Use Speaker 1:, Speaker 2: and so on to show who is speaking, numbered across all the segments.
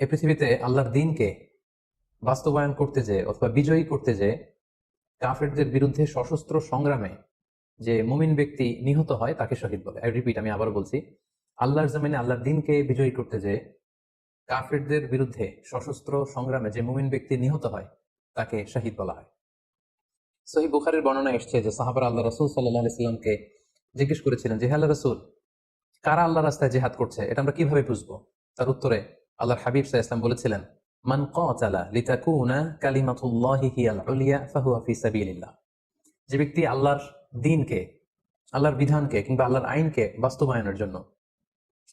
Speaker 1: এই পৃথিবীতে আল্লাহর দিনকে বাস্তবায়ন করতে যে অথবা বিজয়ী করতে যে কাফেরদের বিরুদ্ধে সশস্ত্র সংগ্রামে যে মুমিন ব্যক্তি নিহত হয়, তাকে শহীদ বলে। রিপিট আমি আবার বলছি, আল্লাহর জমিনে আল্লাহর দিনকে বিজয়ী করতে যে কাফেরদের বিরুদ্ধে সশস্ত্র সংগ্রামে যে মুমিন ব্যক্তি নিহত হয়, তাকে শহীদ বলা হয়। সহি বুখারের বর্ণনা এসছে যে সাহাবার আল্লাহ রসুল সাল্লাহ ইসলামকে জিজ্ঞেস করেছিলেন যে, হে আল্লাহ রসুল, কারা আল্লাহ রাস্তায় জেহাদ করছে? এটা আমরা কীভাবে বুঝব? তার উত্তরে আল্লাহর হাবিব সাহা ইসলাম বলেছিলেন, মান কালা লিতাকুনা কালিমাতুল্লাহি হিয়াল যে ব্যক্তি আল্লাহর দিনকে, আল্লাহর বিধানকে কিংবা আল্লাহর আইনকে বাস্তবায়নের জন্য,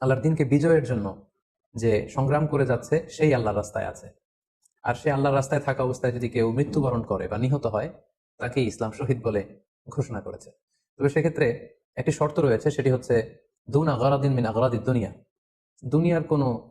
Speaker 1: আল্লাহর দিনকে বিজয়ের জন্য যে সংগ্রাম করে যাচ্ছে, সেই আল্লাহর রাস্তায় আছে। আর সে আল্লাহর রাস্তায় থাকা অবস্থায় যদি কেউ মৃত্যুবরণ করে বা নিহত হয় তাকে ইসলাম শহীদ বলে ঘোষণা করেছে। তবে সেক্ষেত্রে একটি শর্ত রয়েছে, সেটি হচ্ছে, দুন আগারাদিন মিন আগারাদিন দুনিয়া। দুনিয়ার কোনো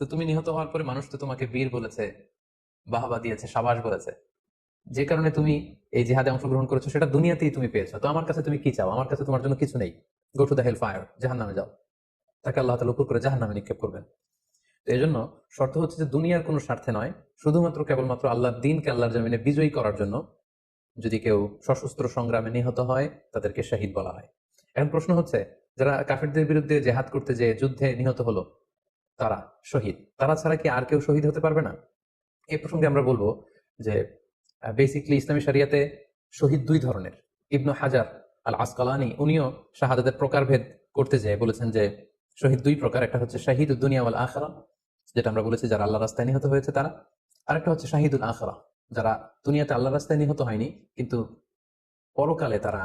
Speaker 1: তো তুমি নিহত হওয়ার পরে মানুষ তো তোমাকে বীর বলেছে, বাহবা দিয়েছে, সাবাস বলেছে। যে কারণে তুমি এই জেহাদে অংশগ্রহণ করেছ, সেটা দুনিয়াতেই তুমি পেয়েছ। তো আমার কাছে তুমি কি চাও? আমার কাছে তোমার জন্য কিছু নেই। Go to the hell fire জাহান নামে যাও। তাকে আল্লাহ তালা উপর করে জাহান নামে নিক্ষেপ করবেন। তো এই জন্য শর্ত হচ্ছে যে দুনিয়ার কোনো স্বার্থে নয়, শুধুমাত্র কেবলমাত্র আল্লাহর দিনকে আল্লাহর জমিনে বিজয়ী করার জন্য যদি কেউ সশস্ত্র সংগ্রামে নিহত হয়, তাদেরকে শহীদ বলা হয়। এখন প্রশ্ন হচ্ছে, যারা কাফিরদের বিরুদ্ধে জেহাদ করতে যে যুদ্ধে নিহত হলো তারা শহীদ। তারা ছাড়া কি আর কেউ শহীদ হতে পারবে না? এই প্রসঙ্গে আমরা বলব যে বেসিকলি ইসলামী শরিয়াতে শহীদ দুই ধরনের। ইবনু হাজার আল আসকালানি উনিও শাহাদাতের প্রকারভেদ করতে যেয়ে বলেছেন যে, শহীদ দুই প্রকার। একটা হচ্ছে শাহিদ দুনিয়া ওয়াল আখরা, যেটা আমরা বলেছি যারা আল্লাহ রাস্তায় নিহত হয়েছে তারা। আরেকটা হচ্ছে শাহিদুল আখরা, যারা দুনিয়াতে আল্লাহ রাস্তায় নিহত হয়নি, কিন্তু পরকালে তারা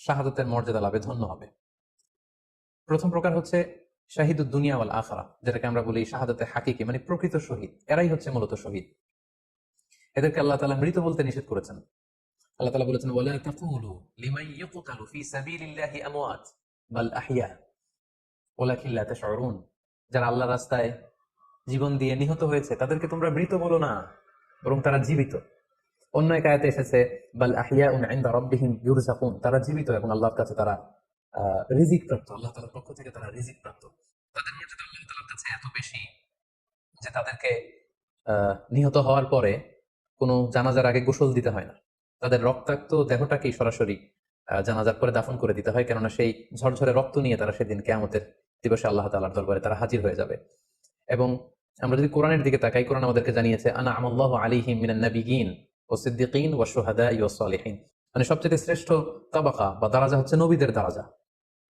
Speaker 1: শাহাদতের মর্যাদা লাভে ধন্য হবে। প্রথম প্রকার হচ্ছে ওয়াল আখরা যেটাকে আমরা বলি শাহাদতে হাকিকি মানে প্রকৃত শহীদ। এরাই হচ্ছে মূলত শহীদ। এদেরকে আল্লাহ তাআলা মৃত বলতে নিষেধ করেছেন। আল্লাহ তাআলা বলেছেন যারা আল্লাহ রাস্তায় জীবন দিয়ে নিহত হয়েছে, তাদেরকে তোমরা মৃত বলো না, বরং তারা জীবিত। অন্য এক আয়াতে এসেছে তারা জীবিত এবং আল্লাহর কাছে তারা রিজিক প্রাপ্ত, আল্লাহ তাআলার পক্ষ থেকে তারা রিজিক প্রাপ্ত। তাদের মর্যাদা আল্লাহ তাআলার কাছে এত বেশি যে তাদেরকে নিহত হওয়ার পরে কোনো জানাজার আগে গোসল দিতে হয় না। তাদের রক্তাক্ত দেহটাকেই সরাসরি জানাজার পরে দাফন করে দিতে হয়। কেননা সেই ঝরঝরে রক্ত নিয়ে তারা সেদিন কেয়ামতের দিবসে আল্লাহ তাআলার দরবারে তারা হাজির হয়ে যাবে। এবং আমরা যদি কোরআনের দিকে তাকাই, কোরআন আমাদেরকে জানিয়েছে, আনা আমল্লাহু আলাইহিম মিনান নাবিয়িন ও সিদ্দিকিন ও শুহাদা ও সালিহিন। মানে সবচেয়ে শ্রেষ্ঠ তাবাকা বা দারাজা হচ্ছে নবীদের দারাজা।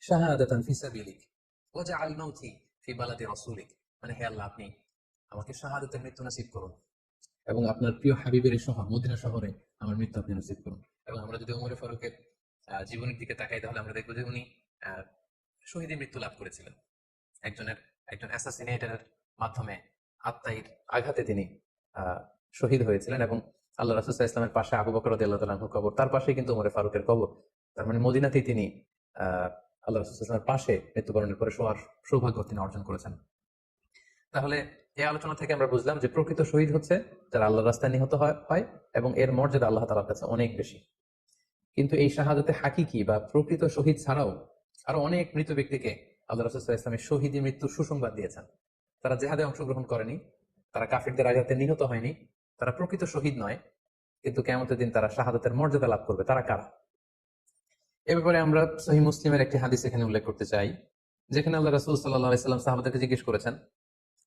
Speaker 1: শাহাদাতান ফি সাবিলিক। ওয়াজআল মাউতি ফি বালাদি রাসূলিক। মানে হে আল্লাহ, আপনি আমাকে শাহাদাতের মৃত্যু নসিব করুন। এবং আপনার প্রিয় হাবিবের শহর মদিনা শহরে আমার মৃত্যু আপনি নসিব করুন। এবং আমরা যদি ওমরে ফারুকের জীবনের দিকে তাকাই, তাহলে আমরা দেখব যে উনি শহীদে মৃত্যু লাভ করেছিলেন। একজনের, একজন অ্যাসাসিনেটারের মাধ্যমে আত্মাইর আঘাতে তিনি শহীদ হয়েছিলেন এবং আল্লাহ রাসুল্লাহ ইসলামের পাশে আবু বকর আল্লাহ কবর, তার পাশেই কিন্তু ওমরে ফারুকের কবর। তার মানে মদিনাতেই তিনি আহ আল্লাহ ইসলামের পাশে মৃত্যুবরণের পরে শোয়ার সৌভাগ্য তিনি অর্জন করেছেন। তাহলে এই আলোচনা থেকে আমরা বুঝলাম যে প্রকৃত শহীদ হচ্ছে যারা আল্লাহ রাস্তায় নিহত হয় এবং এর মর্যাদা আল্লাহ তালার কাছে অনেক বেশি। কিন্তু এই শাহাদাতে হাকিকি বা প্রকৃত শহীদ ছাড়াও আরও অনেক মৃত ব্যক্তিকে আল্লাহ রাসুল্লাহ ইসলামের শহীদী মৃত্যুর সুসংবাদ দিয়েছেন। তারা জেহাদে অংশগ্রহণ করেনি, তারা কাফিরদের আঘাতে নিহত হয়নি, তারা প্রকৃত শহীদ নয়, কিন্তু কেমতের দিন তারা শাহাদাতের মর্যাদা লাভ করবে। তারা কারা? এ ব্যাপারে আমরা সহি মুসলিমের একটি হাদিস এখানে উল্লেখ করতে চাই, যেখানে আল্লাহ রাসুল সাল্লাহ সাল্লাম সাহাবাদেরকে জিজ্ঞেস করেছেন,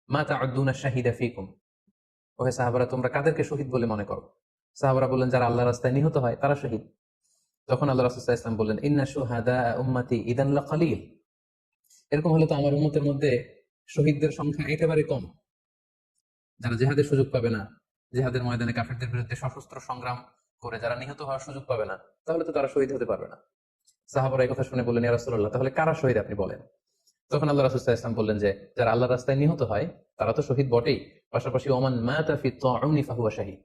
Speaker 1: মা তাউদ্দুনা শাহিদা ফিকুম? ওহে সাহাবারা, তোমরা কাদেরকে শহীদ বলে মনে করো? সাহাবারা বললেন, যারা আল্লাহ রাস্তায় নিহত হয়, তারা শহীদ। তখন আল্লাহ রাসুল্লাহ ইসলাম বললেন, ইন্না সুহাদা উম্মাতি ইদান্লা খালিল এরকম হলে তো আমার উম্মতের মধ্যে শহীদদের সংখ্যা একেবারে কম। যারা জেহাদের সুযোগ পাবে না, জেহাদের ময়দানে কাফেরদের বিরুদ্ধে সশস্ত্র সংগ্রাম করে যারা নিহত হওয়ার সুযোগ পাবে না, তাহলে তো তারা শহীদ হতে পারবে না। সাহাবারা এই কথা শুনে বললেন, ইয়া রাসূলুল্লাহ, তাহলে কারা শহীদ আপনি বলেন? তখন আল্লাহ রাসুল্লাহ ইসলাম বললেন যে, যারা আল্লাহ রাস্তায় নিহত হয়, তারা তো শহীদ বটেই। পাশাপাশি, ওমান মাতা ফি ফাহুয়া শাহীদ।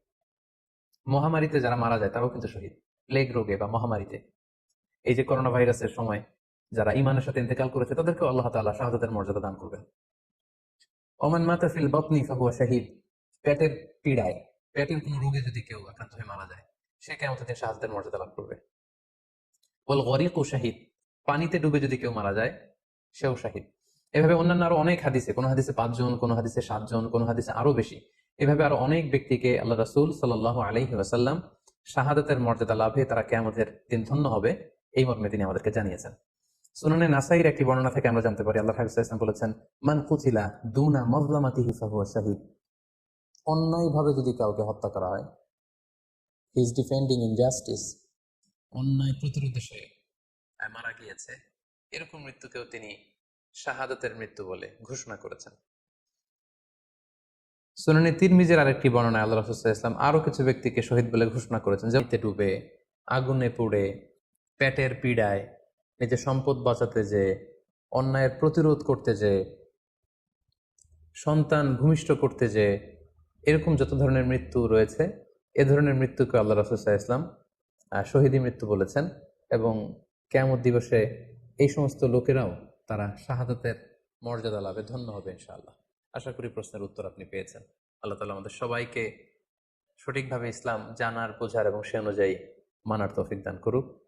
Speaker 1: মহামারীতে যারা মারা যায়, তারাও কিন্তু শহীদ। প্লেগ রোগে বা মহামারীতে। এই যে করোনা ভাইরাসের সময় যারা ইমানের সাথে ইন্তেকাল করেছে তাদেরকে আল্লাহ তাআলা শাহাদাতের মর্যাদা দান করবেন। ওমান মাতা ফিল বাতনি ফাহুয়া শাহীদ। পেটের পীড়ায়, পেটের কোন রোগে যদি কেউ আক্রান্ত হয়ে মারা যায়, সে কেমন দিন শাহাদাতের মর্যাদা লাভ করবে। বল গরিক ও শাহিদ। পানিতে ডুবে যদি কেউ মারা যায়, সেও শাহিদ। এভাবে অন্যান্য আরও অনেক হাদিসে, কোন হাদিসে পাঁচজন, কোন হাদিসে সাতজন, কোন হাদিসে আরও বেশি, এভাবে আরও অনেক ব্যক্তিকে আল্লাহ রাসূল সাল্লাল্লাহু আলাইহি ওয়াসাল্লাম শাহাদাতের মর্যাদা লাভে তারা কেয়ামতের দিন ধন্য হবে, এই মর্মে তিনি আমাদেরকে জানিয়েছেন। সুনানে নাসাইর একটি বর্ণনা থেকে আমরা জানতে পারি আল্লাহ ইসলাম বলেছেন, মান কুতিলা দুনা মজলামাতিহি ফাহুয়া শাহিদ। অন্যায়ভাবে যদি কাউকে হত্যা করা হয় হি ইজ ডিফেন্ডিং ইনজাস্টিস অন্যায় প্রতিরোধে সে মারা গিয়েছে। এরকম মৃত্যুকেও তিনি শাহাদাতের মৃত্যু বলে ঘোষণা করেছেন। সুনানি তিরমিজের আরেকটি বর্ণনায় আল্লাহ রসুল্লাহ ইসলাম আরও কিছু ব্যক্তিকে শহীদ বলে ঘোষণা করেছেন। জমিতে ডুবে, আগুনে পুড়ে, পেটের পীড়ায় নিজের সম্পদ বাঁচাতে যে, অন্যায়ের প্রতিরোধ করতে যে, সন্তান ভূমিষ্ঠ করতে যে, এরকম যত ধরনের মৃত্যু রয়েছে, এ ধরনের মৃত্যুকে আল্লাহ রসুল্লাহ ইসলাম শহীদী মৃত্যু বলেছেন এবং কেমন দিবসে এই সমস্ত লোকেরাও তারা শাহাদাতের মর্যাদা লাভে ধন্য হবে ইনশাআল্লাহ। আশা করি প্রশ্নের উত্তর আপনি পেয়েছেন। আল্লাহ তালা আমাদের সবাইকে সঠিকভাবে ইসলাম জানার, বোঝার এবং সে অনুযায়ী মানার তৌফিক দান করুক।